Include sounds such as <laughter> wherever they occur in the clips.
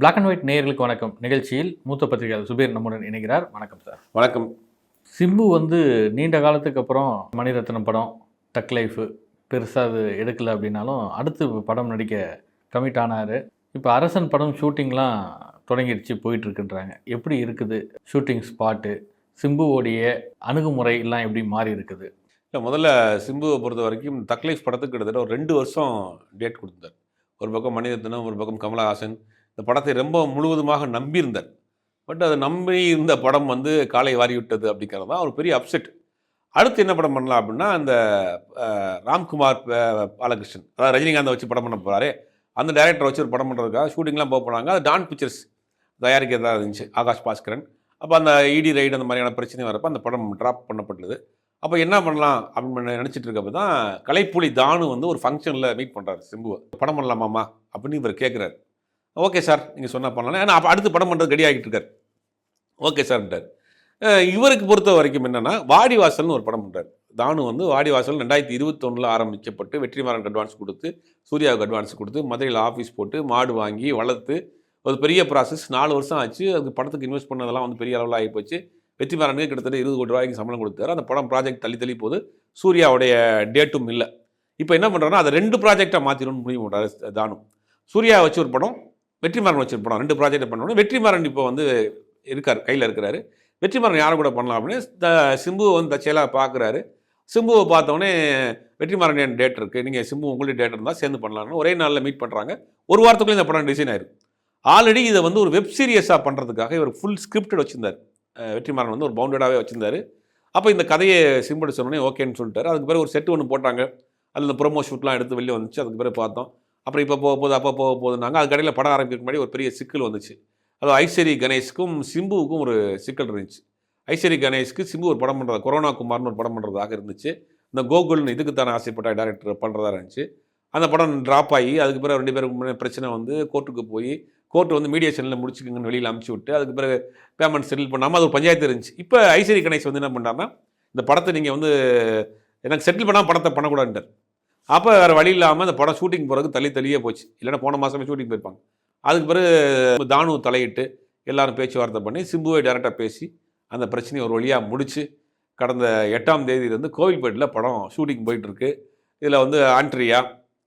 Black and white நேயர்களுக்கு வணக்கம். நிகழ்ச்சியில் மூத்த பத்திரிகையாளர் சுபீர் நம்முடன் இணைகிறார். வணக்கம் சார் வணக்கம். சிம்பு வந்து நீண்ட காலத்துக்கு அப்புறம் மணிரத்னம் படம் டக் லைஃபு பெருசாக அது எடுக்கல அப்படின்னாலும் அடுத்து படம் நடிக்க கமிட் ஆனார். இப்போ அரசன் படம் ஷூட்டிங்லாம் தொடங்கிடுச்சு போயிட்டுருக்குன்றாங்க. எப்படி இருக்குது? ஷூட்டிங் ஸ்பாட்டு சிம்புவோடைய அணுகுமுறை எல்லாம் எப்படி மாறி இருக்குது? இல்லை முதல்ல சிம்புவை பொறுத்த வரைக்கும் தக்லைஃப் படத்துக்கு கிட்டத்தட்ட ஒரு ரெண்டு வருஷம் டேட் கொடுத்தார் ஒரு பக்கம் மணிரத்னம் ஒரு பக்கம் கமலஹாசன் இந்த படத்தை ரொம்ப முழுவதுமாக நம்பியிருந்தார். பட் அதை நம்பி இருந்த படம் வந்து காலை வாரி விட்டது அப்படிங்கிறது தான் ஒரு பெரிய அப்செட் அடுத்து என்ன படம் பண்ணலாம் அப்படின்னா அந்த ராம்குமார் பாலகிருஷ்ணன். அதாவது ரஜினிகாந்தை வச்சு படம் பண்ண போகிறாரு அந்த டைரக்டரை வச்சு ஒரு படம் பண்ணுறதுக்காக ஷூட்டிங்லாம் போக போனாங்க. அது டான் பிக்சர்ஸ் தயாரிக்கிறதா இருந்துச்சு ஆகாஷ் பாஸ்கரன். அப்போ அந்த இடி ரைடு அந்த மாதிரியான பிரச்சனை வரப்போ அந்த படம் ட்ராப் பண்ணப்பட்டது. அப்போ என்ன பண்ணலாம் அப்படின்னு நினச்சிட்டு இருக்கப்போ தான் கலைப்புலி தானு வந்து ஒரு ஃபங்க்ஷனில் மீட் பண்ணுறாரு சிம்புவை. படம் பண்ணலாமாம்மா அப்படின்னு இவர் கேட்குறாரு ஓகே சார் நீங்கள் சொன்னால் பண்ணலாம். ஏன்னா அப்போ அடுத்து படம் பண்ணுறது ரெடி ஆகிட்டு ஓகே சார்ன்ட்டார் இவருக்கு பொறுத்த வரைக்கும் என்னென்னா வாடிவாசல்னு ஒரு படம் பண்ணுறார் தானு வந்து வாடிவாசல் ரெண்டாயிரத்தி இருபத்தொன்னில் ஆரம்பிக்கப்பட்டு வெற்றிமாறனுக்கு அட்வான்ஸ் கொடுத்து சூர்யாவுக்கு அட்வான்ஸ் கொடுத்து மதுரையில் ஆஃபீஸ் போட்டு மாடு வாங்கி வளர்த்து ஒரு பெரிய ப்ராசஸ் நாலு வருஷம் ஆச்சு. அதுக்கு படத்துக்கு இன்வெஸ்ட் பண்ணதெல்லாம் வந்து பெரிய அளவில் ஆகிப்போச்சு வெற்றிமாறனுக்கு கிட்டத்தட்ட இருபது கோடி ரூபாய்க்கு சம்பளம் கொடுத்தாரு. அந்த படம் ப்ராஜெக்ட் தள்ளி தள்ளி போது சூர்யாவுடைய டேட்டும் இல்லை. இப்போ என்ன பண்ணுறோன்னா அதை ரெண்டு ப்ராஜெக்டாக மாற்றிடணும்னு முடிவு பண்ணுறாரு தானு. சூர்யா வச்சு ஒரு படம் வெற்றிமாறன் வச்சு ரெண்டு ப்ராஜெக்ட் பண்ணணும் வெற்றிமாறன் இப்போ வந்து இருக்கார் கையில் இருக்கிறாரு. வெற்றிமாறன் யாரை கூட பண்ணலாம் அப்படின்னு த- சிம்புவை வந்து தச்சையெல்லாம் பார்க்குறாரு சிம்புவை பார்த்தோன்னே வெற்றிமாறன் என் டேட் இருக்குது நீங்கள் சிம்பு உங்களுடைய டேட் இருந்தால் சேர்ந்து பண்ணலாம்னு ஒரே நாளில் மீட் பண்ணுறாங்க ஒரு வாரத்துக்குள்ளே இந்த படம் டிசைன் ஆயிருக்கு ஆல்ரெடி இதை வந்து ஒரு வெப் சீரியஸாக பண்ணுறதுக்காக இவர் ஃபுல் ஸ்கிரிப்டட் வச்சிருந்தார். வெற்றிமாறன் வந்து ஒரு பவுண்டடாகவே வச்சிருந்தாரு. அப்போ இந்த கதையை சிம்பிள் சொன்னோடனே ஓகேன்னு சொல்லிட்டாரு. அதுக்கு பிறகு ஒரு செட்டு ஒன்று போட்டாங்க. அதில் இந்த ப்ரோமோ ஷூட்லாம் எடுத்து வெளியே வந்துச்சு. அதுக்கு பிறகு பார்த்தோம். அப்புறம் இப்போ போக போகுது அப்போ போக போகுதுனாங்க அதுக்கு கடையில் படம் ஆரம்பிக்கிறதுக்கு முன்னாடி ஒரு பெரிய சிக்கல் வந்துச்சு. அதுவும் ஐஸ்வரி கணேஷ்க்கும் சிம்புவுக்கும் ஒரு சிக்கல் இருந்துச்சு. ஐஸ்வரி கணேஷ்க்கு சிம்பு ஒரு படம் பண்ணுறது கொரோனா குமார்னு ஒரு படம் பண்ணுறதாக இருந்துச்சு. இந்த கோகுல்னு இதுக்கு தானே ஆசைப்பட்ட டேரக்டர் பண்ணுறதா இருந்துச்சு. அந்த படம் ட்ராப் ஆகி அதுக்கு பிறகு ரெண்டு பேருக்கு பிரச்சனை வந்து கோர்ட்டுக்கு போய் கோர்ட் வந்து மீடியேஷனில் முடிச்சுக்கங்கன்னு வெளியில் அமுச்சு விட்டு அதுக்கு பிறகு பேமெண்ட் செட்டில் பண்ணாமல் அது ஒரு பஞ்சாயத்து இருந்துச்சு. இப்போ ஐஸ்வரி கணேஷ் வந்து என்ன பண்ணாருன்னா இந்த படத்தை நீங்கள் வந்து எனக்கு செட்டில் பண்ணால் படத்தை பண்ணக்கூடாதுன்றார் அப்போ வேறு வழி இல்லாமல் அந்த படம் ஷூட்டிங் போகிறதுக்கு தள்ளி தள்ளியே போச்சு. இல்லைன்னா போன மாதமே ஷூட்டிங் போயிருப்பாங்க. அதுக்கு பிறகு தானு தலையிட்டு எல்லாரும் பேச்சுவார்த்தை பண்ணி சிம்புவை டேரெக்டாக பேசி அந்த பிரச்சனையை ஒரு வழியாக முடித்து கடந்த எட்டாம் தேதியிலேருந்து கோவில்பேட்டில் படம் ஷூட்டிங் போயிட்டுருக்கு. இதில் வந்து ஆண்ட்ரியா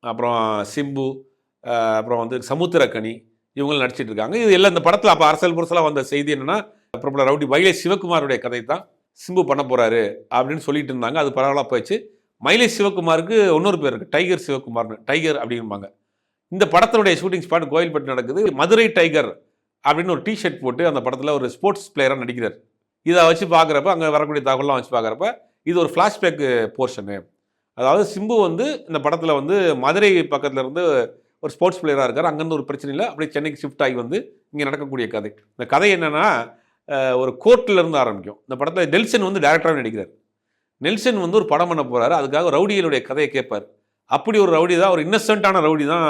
அப்புறம் சிம்பு அப்புறம் வந்து சமுத்திரக்கனி இவங்களும் நடிச்சிட்டு இருக்காங்க. இது எல்லாம் இந்த படத்தில் அப்போ அரசியல் புரசலாக வந்த செய்தி என்னென்னா பிரபல ரவுடி வைகை சிவகுமாருடைய கதை தான் சிம்பு பண்ண போகிறாரு அப்படின்னு சொல்லிட்டு இருந்தாங்க. அது பரவலாக போயிடுச்சு மயிலை சிவகுமாருக்கு இன்னொரு பேர் இருக்குது டைகர் சிவகுமார்னு டைகர் அப்படிம்பாங்க இந்த படத்தினுடைய ஷூட்டிங் ஸ்பாட் கோயில்பட்டு நடக்குது. மதுரை டைகர் அப்படின்னு ஒரு டிஷர்ட் போட்டு அந்த படத்தில் ஒரு ஸ்போர்ட்ஸ் பிளேயராக நடிக்கிறார். இதை வச்சு பார்க்குறப்ப அங்கே வரக்கூடிய தகவலாம் வச்சு பார்க்குறப்ப இது ஒரு ஃப்ளாஷ்பேக் போர்ஷனு அதாவது சிம்பு வந்து இந்த படத்தில் வந்து மதுரை பக்கத்தில் இருந்து ஒரு ஸ்போர்ட்ஸ் பிளேயராக இருக்கார். அங்கேருந்து ஒரு பிரச்சனை இல்லை. அப்படியே சென்னைக்கு ஷிஃப்ட் ஆகி வந்து இங்கே நடக்கக்கூடிய கதை. இந்த கதை என்னென்னா ஒரு கோர்ட்டில் இருந்து ஆரம்பிக்கும். இந்த படத்தில் டெல்சன் வந்து டேரக்டராக நடிக்கிறார். நெல்சன் வந்து ஒரு படம் பண்ண போகிறாரு அதுக்காக ரவுடிகளுடைய கதையை கேட்பார். அப்படி ஒரு ரவுடி தான் ஒரு இன்னசென்ட்டான ரவுடி தான்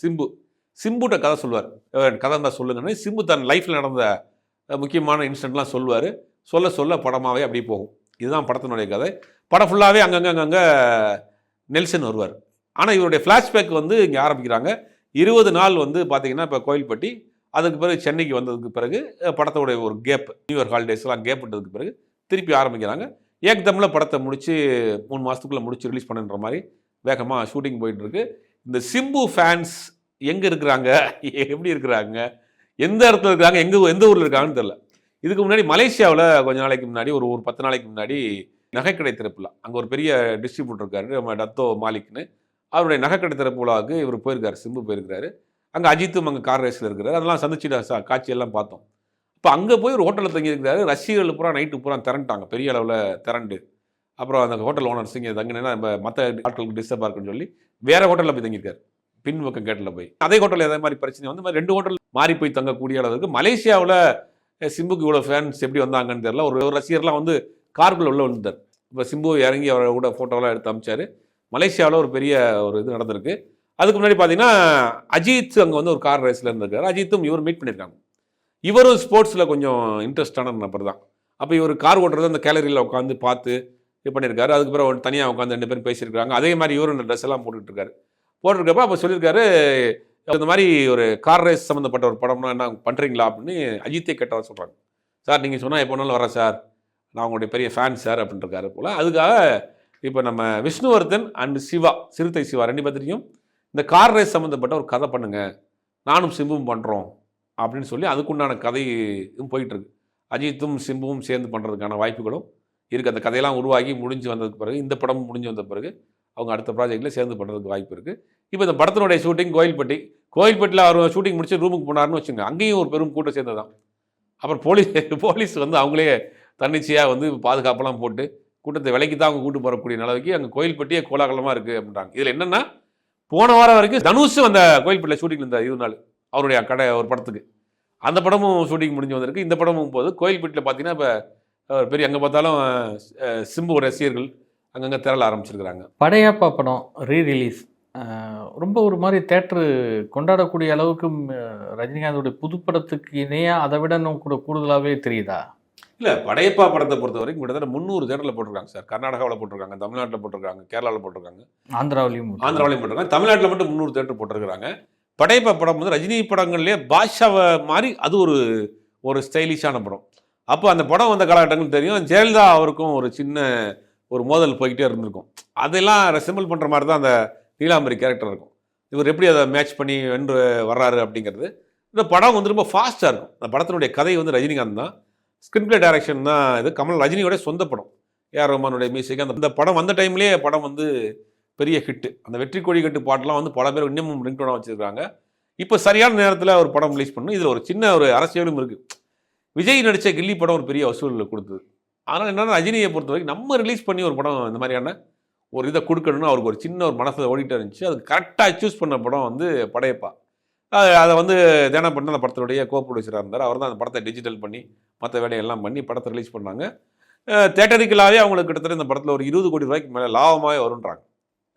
சிம்பு. சிம்புட்ட கதை சொல்லுவார். கதை இருந்தால் சொல்லுங்கன்னு சிம்பு தன் லைஃப்பில் நடந்த முக்கியமான இன்சிடென்ட்லாம் சொல்லுவார். சொல்ல சொல்ல படமாகவே அப்படி போகும். இதுதான் படத்தினுடைய கதை. படம் ஃபுல்லாகவே அங்கங்கே அங்கங்கே நெல்சன் வருவார். ஆனால் இவருடைய ஃப்ளாஷ்பேக் வந்து இங்கே ஆரம்பிக்கிறாங்க. இருபது நாள் வந்து பார்த்தீங்கன்னா இப்போ கோயில்பட்டி அதுக்கு பிறகு சென்னைக்கு வந்ததுக்கு பிறகு படத்தோடைய ஒரு கேப் நியூ இயர் ஹாலிடேஸ்லாம் கேப் விட்டதுக்கு பிறகு திருப்பி ஆரம்பிக்கிறாங்க. ஏக்தமில் படத்தை முடித்து மூணு மாதத்துக்குள்ளே முடிச்சு ரிலீஸ் பண்ணுன்ற மாதிரி வேகமாக ஷூட்டிங் போயிட்டுருக்கு. இந்த சிம்பு ஃபேன்ஸ் எங்கே இருக்கிறாங்க? எப்படி இருக்கிறாங்க? எந்த இடத்துல இருக்கிறாங்க? எங்கே எந்த ஊரில் இருக்காங்கன்னு தெரில இதுக்கு முன்னாடி மலேசியாவில் கொஞ்ச நாளைக்கு முன்னாடி ஒரு ஒரு பத்து நாளைக்கு முன்னாடி நகைக்கடை திறப்புல அங்கே ஒரு பெரிய டிஸ்ட்ரிபியூட்டர் இருக்காரு நம்ம டத்தோ மாலிக்னு. அவருடைய நகைக்கடை திறப்பு விழாவுக்கு இவர் போயிருக்காரு சிம்பு போயிருக்காரு அங்கே அஜித்தும் அங்கே கார் ரேஸில் இருக்கிறார். அதெல்லாம் சந்திச்சு சா- காட்சியெல்லாம் பார்த்தோம். இப்போ அங்கே போய் ஒரு ஹோட்டலில் தங்கியிருக்கிறாரு. ரசிகர்கள் பூரா நைட்டு பூரா திரண்டாங்க. பெரிய அளவில் திரண்டு. அப்புறம் அந்த ஹோட்டல் ஓனர்ஸ் இங்கே தங்கினா நம்ம மற்ற ஆட்களுக்கு டிஸ்டர்பாக இருக்குன்னு சொல்லி வேறு ஹோட்டலில் போய் தங்கியிருக்காரு. பின்பக்கம் கேட்டில் போய். அதே ஹோட்டலில் எதே மாதிரி பிரச்சனை வந்து மாதிரி ரெண்டு ஹோட்டல் மாறி போய் தங்கக்கூடிய அளவுக்கு மலேசியாவில் சிம்புக்கு இவ்வளோ ஃபேன்ஸ் எப்படி வந்தாங்கன்னு தெரியல. ஒரு ஒரு ரசிகர்லாம் வந்து காருக்குள்ள உள்ள விழுந்தார் இப்போ சிம்பு இறங்கி அவரை கூட ஃபோட்டோலாம் எடுத்து அமிச்சாரு. மலேசியாவில் ஒரு பெரிய ஒரு இது நடந்திருக்கு. அதுக்கு முன்னாடி பார்த்தீங்கன்னா அஜித் அங்கே வந்து ஒரு கார் ரேஸில் இருந்திருக்காரு. அஜித்தும் இவர் மீட் பண்ணியிருக்காங்க. இவரும் ஸ்போர்ட்ஸில் கொஞ்சம் இன்ட்ரெஸ்டான நபர் தான். அப்போ இவர் கார் ஓட்டுறது அந்த கேலரியில் உட்காந்து பார்த்து இது பண்ணியிருக்காரு. அதுக்கு பிறகு தனியாக உட்காந்து ரெண்டு பேரும் பேசியிருக்காங்க அதே மாதிரி இவரும் ட்ரெஸ் எல்லாம் போட்டுக்கிட்டு இருக்காரு போட்டிருக்கப்ப அப்போ சொல்லியிருக்காரு இந்த மாதிரி ஒரு கார் ரேஸ் சம்மந்தப்பட்ட ஒரு படம்னா என்ன பண்ணுறீங்களா அப்படின்னு அஜித்தே கேட்டதாக சொல்கிறாங்க சார் நீங்கள் சொன்னால் எப்போ வேணாலும் வரேன் சார். நான் உங்களுடைய பெரிய ஃபேன் சார் அப்படின்ட்டுருக்காரு போல். அதுக்காக இப்போ நம்ம விஷ்ணுவர்தன் அண்ட் சிவா சிறுத்தை சிவா ரெண்டு பேர்த்தையும் இந்த கார் ரேஸ் சம்மந்தப்பட்ட ஒரு கதை பண்ணுங்கள் நானும் சிம்பும் பண்ணுறோம் அப்படின்னு சொல்லி அதுக்குண்டான கதையும் போயிட்டுருக்கு. அஜித்தும் சிம்புவும் சேர்ந்து பண்ணுறதுக்கான வாய்ப்புகளும் இருக்குது அந்த கதையெல்லாம் உருவாகி முடிஞ்சு வந்ததுக்கு பிறகு இந்த படம் முடிஞ்சு வந்த பிறகு அவங்க அடுத்த ப்ராஜெக்டில் சேர்ந்து பண்ணுறதுக்கு வாய்ப்பு இருக்குது இப்போ இந்த படத்தினுடைய ஷூட்டிங் கோயில்பட்டி கோயில்பட்டியில் அவர் ஷூட்டிங் முடிச்சு ரூமுக்கு போனார்னு வச்சுங்க அங்கேயும் ஒரு பெரும் கூட்டம் சேர்ந்தது தான். அப்புறம் போலீஸ் <laughs> போலீஸ் வந்து அவங்களே தன்னிச்சையாக வந்து பாதுகாப்பெல்லாம் போட்டு கூட்டத்தை விலைக்கு தான் அவங்க கூட்டு போகக்கூடிய நிலவுக்கு அங்கே கோயில்பட்டியே கோலாகலமாக இருக்குது அப்படின்றாங்க. இதில் என்னென்னா போன வாரம் வரைக்கும் தனுஷ் அந்த கோயில்பட்டியில் ஷூட்டிங் இருந்தார். இருபது நாள். அவருடைய கடை ஒரு படத்துக்கு. அந்த படமும் ஷூட்டிங் முடிஞ்சு வந்திருக்கு. இந்த படமும் போது கோயில்பட்டியில் பார்த்தீங்கன்னா இப்போ பெரிய அங்கே பார்த்தாலும் சிம்பு ரசிகர்கள் அங்கங்கே திரள ஆரம்பிச்சிருக்கிறாங்க. படையப்பா படம் ரீ ரிலீஸ் ரொம்ப ஒரு மாதிரி தேட்டரு கொண்டாடக்கூடிய அளவுக்கு ரஜினிகாந்தோடைய புதுப்படத்துக்கு இணையாக அதை விட இன்னும் கூட கூடுதலாகவே தெரியுதா? இல்லை படையப்பா படத்தை பொறுத்த வரைக்கும் கிட்டத்தட்ட முந்நூறு தேட்டரில் போட்டிருக்காங்க சார். கர்நாடகாவில் போட்டிருக்காங்க தமிழ்நாட்டில் போட்டிருக்காங்க கேரளாவில் போட்டிருக்காங்க. ஆந்திராவிலையும் ஆந்திராவிலையும் போட்டிருக்காங்க. தமிழ்நாட்டில் மட்டும் முந்நூறு தேட்டர் போட்டிருக்கிறாங்க. படைப்ப படம் வந்து ரஜினி படங்கள்லேயே பாஷாவை மாதிரி அது ஒரு ஒரு ஸ்டைலிஷான படம். அப்போ அந்த படம் வந்த காலகட்டங்கள் தெரியும். ஜெயலலிதா அவருக்கும் ஒரு சின்ன ஒரு மோதல் போய்கிட்டே இருந்திருக்கும். அதெல்லாம் ரெசம்பிள் பண்ணுற மாதிரி தான் அந்த நீலாம்பரி கேரக்டர் இருக்கும். இவர் எப்படி அதை மேட்ச் பண்ணி வென்று வர்றாரு அப்படிங்கிறது. இந்த படம் வந்து ரொம்ப ஃபாஸ்ட்டாக இருக்கும். அந்த படத்தினுடைய கதை வந்து ரஜினிகாந்த் தான். ஸ்கிரீன் பிளே டைரக்ஷன் தான் இது. கமல் ரஜினியோட சொந்த படம். ஏஆர் ரஹ்மானுடைய மியூசிக் அந்த படம் வந்த டைம்லேயே படம் வந்து பெரிய ஹிட்டு அந்த வெற்றி கொடி கட்டு பாட்டெலாம் வந்து பல பேர் இன்னமும் ரிங்டோனாக வச்சுருக்காங்க இப்போ சரியான நேரத்தில் ஒரு படம் ரிலீஸ் பண்ணணும். இதில் ஒரு சின்ன ஒரு அரசியலும் இருக்குது விஜய் நடித்த கில்லி படம் ஒரு பெரிய வசூலில் கொடுத்தது. ஆனால் என்னென்னா ரஜினியை பொறுத்த வரைக்கும் நம்ம ரிலீஸ் பண்ணி ஒரு படம் இந்த மாதிரியான ஒரு இதை கொடுக்கணும்னு அவருக்கு ஒரு சின்ன ஒரு மனசில் ஓடிட்டு இருந்துச்சு. அது கரெக்டாக சூஸ் பண்ண படம் வந்து படையப்பா. அது- அதை வந்து தியானம் பண்ண அந்த படத்தினுடைய கோ ப்ரொடியூசராக இருந்தார். அவர் தான் அந்த படத்தை டிஜிட்டல் பண்ணி மற்ற வேலையெல்லாம் பண்ணி படத்தை ரிலீஸ் பண்ணாங்க. தேட்டரிக்கலாகவே அவங்களுக்கு கிட்டத்தட்ட இந்த படத்தில் ஒரு இருபது கோடி ரூபாய்க்கு மேலே லாபமாகவே வருன்றாங்க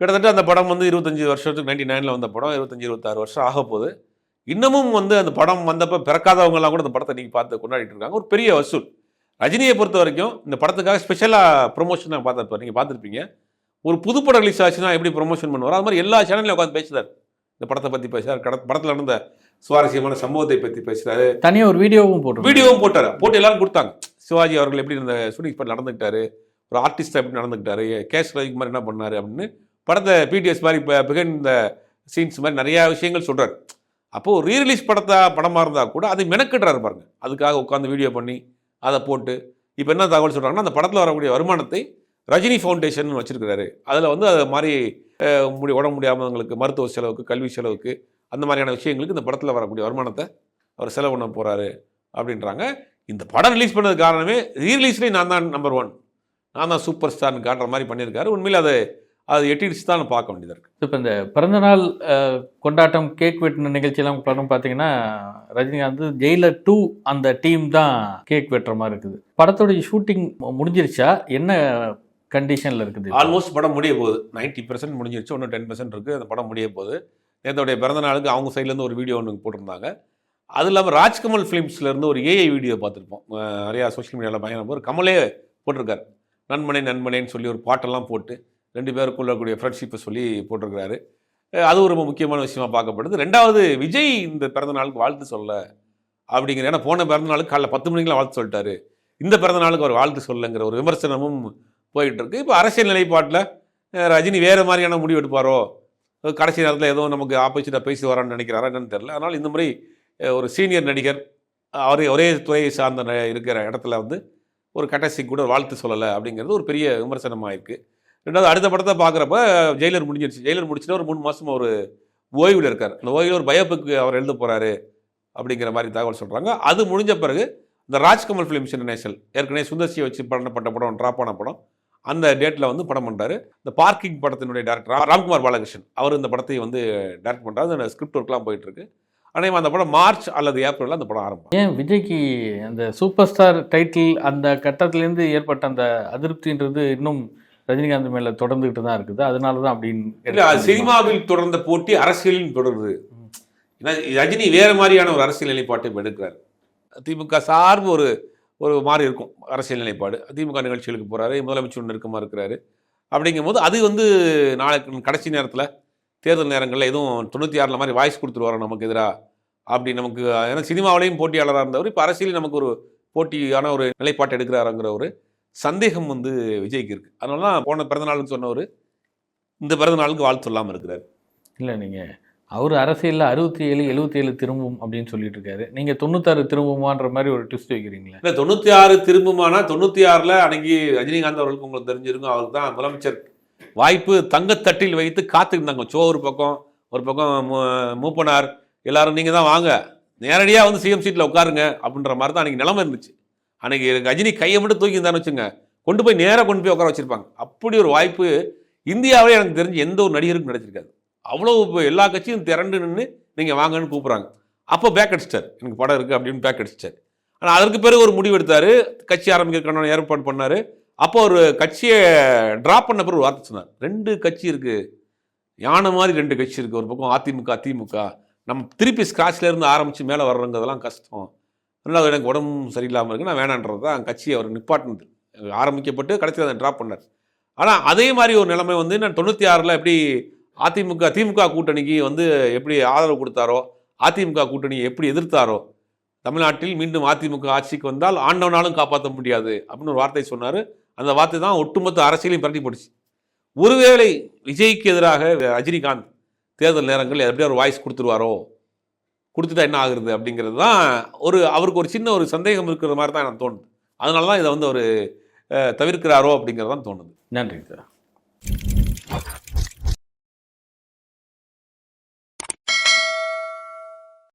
கிட்டத்தட்ட அந்த படம் வந்து இருபத்தஞ்சி வருஷத்துக்கு நைன்டி நைனில் வந்த படம் இருபத்தஞ்சி இருபத்தாறு வருஷம் ஆக போகுது. இன்னமும் வந்து அந்த படம் வந்தப்போ பிறக்காதவங்கலாம் கூட இந்த படத்தை நீங்கள் பார்த்து கொண்டாடிட்டு இருக்காங்க. ஒரு பெரிய வசூல். ரஜினியை பொறுத்த வரைக்கும் இந்த படத்துக்காக ஸ்பெஷலாக ப்ரொமோஷன் நான் பார்த்துருப்பேன் நீங்கள் பார்த்துருப்பீங்க. ஒரு புது படம் ரிலீஸ் ஆச்சுன்னா எப்படி ப்ரொமோஷன் பண்ணுவார் அது மாதிரி எல்லா சேனல்லையும் உட்காந்து பேசுறாரு இந்த படத்தை பற்றி பேசுறாரு கட படத்தில் நடந்த சுவாரஸ்யமான சம்பவத்தை பற்றி பேசுறாரு தனியாக ஒரு வீடியோவும் போட்டு வீடியோவும் போட்டாரு. போட்டு எல்லாரும் கொடுத்தாங்க. சிவாஜி அவர்கள் எப்படி இந்த ஷூட்டிங் ஸ்பாட் நடந்துக்கிட்டாரு? ஒரு ஆர்டிஸ்ட் எப்படி நடந்துக்கிட்டாரு? கேஷ் ரவிக்குமார் என்ன பண்ணாரு அப்படின்னு படத்தை பிடிஎஸ் மாதிரி இப்போ பிகன் இந்த சீன்ஸ் மாதிரி நிறையா விஷயங்கள் சொல்கிறார் அப்போது ஒரு ரீரிலீஸ் படத்தா படமாக இருந்தால் கூட அதை மெனக்கிடுறாரு பாருங்கள் அதுக்காக உட்காந்து வீடியோ பண்ணி அதை போட்டு இப்போ என்ன தகவல் சொல்கிறாங்கன்னா அந்த படத்தில் வரக்கூடிய வருமானத்தை ரஜினி ஃபவுண்டேஷன் வச்சுருக்கிறாரு. அதில் வந்து அது மாதிரி முடி உடம்பு முடியாதவங்களுக்கு மருத்துவ செலவுக்கு கல்வி செலவுக்கு அந்த மாதிரியான விஷயங்களுக்கு இந்த படத்தில் வரக்கூடிய வருமானத்தை அவர் செலவு பண்ண போகிறாரு அப்படின்றாங்க. இந்த படம் ரிலீஸ் பண்ணது காரணமே ரீரிலீஸ்லேயே நான் தான் நம்பர் ஒன் நான் தான் சூப்பர் ஸ்டார்னு காட்டுற மாதிரி பண்ணியிருக்காரு. உண்மையில் அதை அது எட்டிடுச்சு தான் பார்க்க வேண்டியதாக இருக்குது இப்போ இந்த பிறந்தநாள் கொண்டாட்டம் கேக் வெட்டின நிகழ்ச்சியெல்லாம் படம் பார்த்தீங்கன்னா ரஜினிகாந்த் ஜெயிலர் டூ அந்த டீம் தான் கேக் வெட்டுற மாதிரி இருக்குது. படத்தோடைய ஷூட்டிங் முடிஞ்சிருச்சா? என்ன கண்டிஷனில் இருக்குது? ஆல்மோஸ்ட் படம் முடிய போகுது. 90% பர்சன்ட் முடிஞ்சிருச்சு இன்னும் டென் பர்சன்ட் இருக்குது அந்த படம் முடிய போகுது. நேத்தோடைய பிறந்த நாளுக்கு அவங்க சைட்லேருந்து ஒரு வீடியோ ஒன்று போட்டிருந்தாங்க. அது இல்லாமல் ராஜ்கமல் ஃபிலிம்ஸ்லேருந்து ஒரு ஏஐ வீடியோ பார்த்துருப்போம். நிறையா சோஷியல் மீடியாவில் பயணம் போது கமலே போட்டிருக்காரு. நண்பனே நண்பனேன்னு சொல்லி ஒரு பாட்டெல்லாம் போட்டு ரெண்டு பேருக்குள்ள கூடிய ஃப்ரெண்ட்ஷிப்பை சொல்லி போட்டிருக்கிறாரு. அது ஒரு ரொம்ப முக்கியமான விஷயமா பார்க்கப்படுது. ரெண்டாவது விஜய் இந்த பிறந்த நாளுக்கு வாழ்த்து சொல்ல அப்படிங்கிற ஏன்னா போன பிறந்த நாளுக்கு காலைல பத்து மணிக்கெலாம் வாழ்த்து சொல்லிட்டாரு. இந்த பிறந்த நாளுக்கு அவர் வாழ்த்து சொல்லங்கிற ஒரு விமர்சனமும் போயிட்டு இருக்கு இப்போ அரசியல் நிலைப்பாட்டில் ரஜினி வேறு மாதிரியான முடிவு எடுப்பாரோ? கடைசி நேரத்தில் ஏதோ நமக்கு ஆப்போசிட்டாக பேசி வரான்னு நினைக்கிறாரா என்னன்னு தெரில அதனால் இந்த மாதிரி ஒரு சீனியர் நடிகர் அவர் ஒரே துறையை சார்ந்த இருக்கிற இடத்துல வந்து ஒரு கடைசி கூட வாழ்த்து சொல்லலை அப்படிங்கிறது ஒரு பெரிய விமர்சனமாக இருக்குது ரெண்டாவது அடுத்த படத்தை பார்க்குறப்ப ஜெயிலர் முடிஞ்சிருச்சு. ஜெயிலர் முடிச்சுட்டு ஒரு மூணு மாதம் ஒரு ஓய்வில் இருக்கார். அந்த ஓய்வில் ஒரு பயோபிக் அவர் எழுத போகிறாரு அப்படிங்கிற மாதிரி தகவல் சொல்கிறாங்க அது முடிஞ்ச பிறகு இந்த ராஜ்கமல் ஃபிலிம்ஸ் இன்டர்நேஷனல் ஏற்கனவே சுந்தர்சியை வச்சு பண்ணப்பட்ட படம் ட்ராப் ஆன படம் அந்த டேட்டில் வந்து படம் பண்ணுறாரு இந்த பார்க்கிங் படத்தினுடைய டேரக்டர் ராம்குமார் பாலகிருஷ்ணன் அவர் இந்த படத்தை வந்து டேரக்ட் பண்ணுறாரு அந்த ஸ்கிரிப்ட் ஒர்க்லாம் போயிட்டுருக்கு ஆனால் அந்த படம் மார்ச் அல்லது ஏப்ரலில் அந்த படம் ஆரம்பம். ஏன் விஜய்க்கு அந்த சூப்பர் ஸ்டார் டைட்டில் அந்த கட்டத்திலேருந்து ஏற்பட்ட அந்த அதிருப்தின்றது இன்னும் ரஜினிகாந்த் மேலே தொடர்ந்துகிட்டு தான் இருக்குது. அதனால தான் அப்படின்னு இல்லை சினிமாவில் தொடர்ந்த போட்டி அரசியலில் தொடருது ஏன்னா ரஜினி வேறு மாதிரியான ஒரு அரசியல் நிலைப்பாட்டை எடுக்கிறார். திமுக சார்பு ஒரு ஒரு மாதிரி இருக்கும் அரசியல் நிலைப்பாடு. திமுக நிகழ்ச்சிகளுக்கு போகிறாரு முதலமைச்சர் நெருக்கமாக இருக்கிறாரு. அப்படிங்கும்போது அது வந்து நாளைக்கு கடைசி நேரத்தில் தேர்தல் நேரங்களில் எதுவும் தொண்ணூற்றி ஆறில் மாதிரி வாய்ஸ் கொடுத்துருவாரோ நமக்கு எதிராக அப்படி நமக்கு ஏன்னா சினிமாவிலையும் போட்டியாளராக இருந்தவர் இப்போ அரசியலையும் நமக்கு ஒரு போட்டியான ஒரு நிலைப்பாட்டை எடுக்கிறாருங்கிற ஒரு சந்தேகம் வந்து விஜய்க்கு இருக்குது அதனால தான் போன பிறந்தநாள்னு சொன்னவர் இந்த பிறந்த நாளுக்கு வாழ்த்து சொல்லாமல் இருக்கிறார். இல்லை நீங்கள் அவர் அரசியலில் அறுபத்தி ஏழு எழுபத்தி ஏழு திரும்பும் அப்படின்னு சொல்லிட்டு இருக்காரு. நீங்கள் தொண்ணூத்தாறு திரும்புமான்ற மாதிரி ஒரு ட்விஸ்ட் வைக்கிறீங்களே. இல்லை தொண்ணூற்றி ஆறு திரும்புமானா தொண்ணூற்றி ஆறில் அன்னைக்கு ரஜினிகாந்த் அவர்களுக்கு உங்களுக்கு தெரிஞ்சிருக்கும். அவருக்கு தான் முதலமைச்சர் வாய்ப்பு தங்கத்தட்டில் வைத்து காத்துக்கிட்டாங்க சோ ஒரு பக்கம் ஒரு பக்கம் மூ- மூப்பனார் எல்லாரும் நீங்கள் தான் வாங்க. நேரடியாக வந்து சிஎம் சீட்டில் உட்காருங்க அப்படின்ற மாதிரி தான் அன்றைக்கி நிலைமை இருந்துச்சு. அன்றைக்கி ரஜினி கையை மட்டும் தூக்கி இருந்தான்னு வச்சுங்க. கொண்டு போய் நேராக கொண்டு போய் உட்கார வச்சிருப்பாங்க. அப்படி ஒரு வாய்ப்பு இந்தியாவே எனக்கு தெரிஞ்சு எந்த ஒரு நடிகருக்கும் கிடைச்சிருக்காது. அவ்வளோ இப்போ எல்லா கட்சியும் திரண்டு நின்று நீங்கள் வாங்கன்னு கூப்பிட்றாங்க. அப்போ பேக் அடிச்சிட்டார். எனக்கு படம் இருக்குது அப்படின்னு பேக் அடிச்சிட்டார். ஆனால் அதற்கு பிறகு ஒரு முடிவு எடுத்தார். கட்சி ஆரம்பிக்கிறக்கான ஏற்பாடு பண்ணார். அப்போ ஒரு கட்சியை ட்ராப் பண்ண பிறகு ஒரு வார்த்தை சொன்னார். ரெண்டு கட்சி இருக்குது யானை மாதிரி ரெண்டு கட்சி இருக்குது ஒரு பக்கம் அதிமுக திமுக. நம்ம திருப்பி ஸ்க்ராட்ச்ல ஆரம்பித்து மேலே வர்றங்கிறதெல்லாம் கஷ்டம். ரெண்டாவது எனக்கு உடம்பு சரியில்லாமல் இருக்குது நான் வேணான்றது தான் கட்சி அவர் நிப்பாட்டினது. ஆரம்பிக்கப்பட்டு கடைசியில் அதை ட்ராப் பண்ணார். ஆனால் அதே மாதிரி ஒரு நிலைமை வந்து நான் தொண்ணூற்றி ஆறில் எப்படி அதிமுக திமுக கூட்டணிக்கு வந்து எப்படி ஆதரவு கொடுத்தாரோ அதிமுக கூட்டணியை எப்படி எதிர்த்தாரோ தமிழ்நாட்டில் மீண்டும் அதிமுக ஆட்சிக்கு வந்தால் ஆண்டவனாலும் காப்பாற்ற முடியாது அப்படின்னு ஒரு வார்த்தை சொன்னார். அந்த வார்த்தை தான் ஒட்டுமொத்த அரசியலையும் பரட்டி போடுச்சு ஒருவேளை விஜய்க்கு எதிராக ரஜினிகாந்த் தேர்தல் நேரங்கள் எப்படியா ஒரு வாய்ஸ் கொடுத்துருவாரோ கொடுத்துட்டா என்ன ஆகுறது அப்படிங்கிறது தான் ஒரு அவருக்கு ஒரு சின்ன ஒரு சந்தேகம் இருக்கிற மாதிரி தான் எனக்கு தோணுது. அதனால தான் இதை வந்து அவர் தவிர்க்கிறாரோ அப்படிங்கிறது தான் தோணுது. நன்றி சார்.